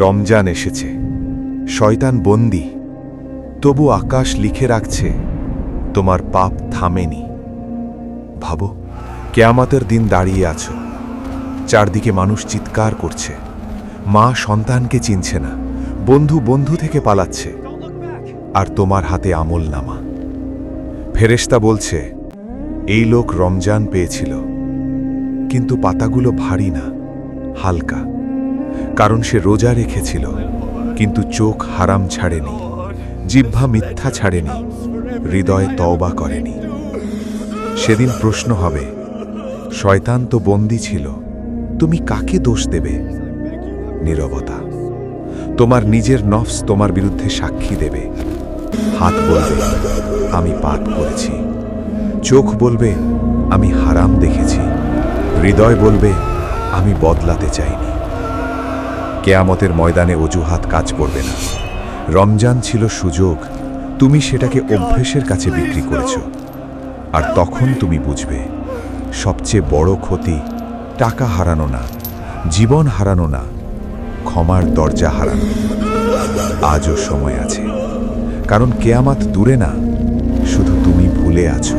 রমজান এসেছে। শয়তান বন্দি। তবু আকাশ লিখে রাখছে, তোমার পাপ থামেনি। ভাবো, কেয়ামতের দিন দাঁড়িয়ে আছো। চারদিকে মানুষ চিৎকার করছে। মা সন্তানকে চিনছে না। বন্ধু বন্ধু থেকে পালাচ্ছে। আর তোমার হাতে আমল নামা। ফেরেশতা বলছে, এই লোক রমজান পেয়েছিল। কিন্তু পাতাগুলো ভারী না, হালকা। কারণ সে রোজা রেখেছিল, কিন্তু চোখ হারাম ছাড়েনি, জিহ্বা মিথ্যা ছাড়েনি, হৃদয় তওবা করেনি। সেদিন প্রশ্ন হবে, শয়তান তো বন্দি ছিল, তুমি কাকে দোষ দেবে? নীরবতা, তোমার নিজের নফস তোমার বিরুদ্ধে সাক্ষী দেবে। হাত বলবে, আমি পাপ করেছি। চোখ বলবে, আমি হারাম দেখেছি। হৃদয় বলবে, আমি বদলাতে চাইনি। কেয়ামতের ময়দানে অজুহাত কাজ করবে না। রমজান ছিল সুযোগ, তুমি সেটাকে অভ্যেসের কাছে বিক্রি করেছ। আর তখন তুমি বুঝবে, সবচেয়ে বড় ক্ষতি টাকা হারানো না, জীবন হারানো না, ক্ষমার দরজা হারানো। আজও সময় আছে, কারণ কেয়ামাত দূরে না, শুধু তুমি ভুলে আছো।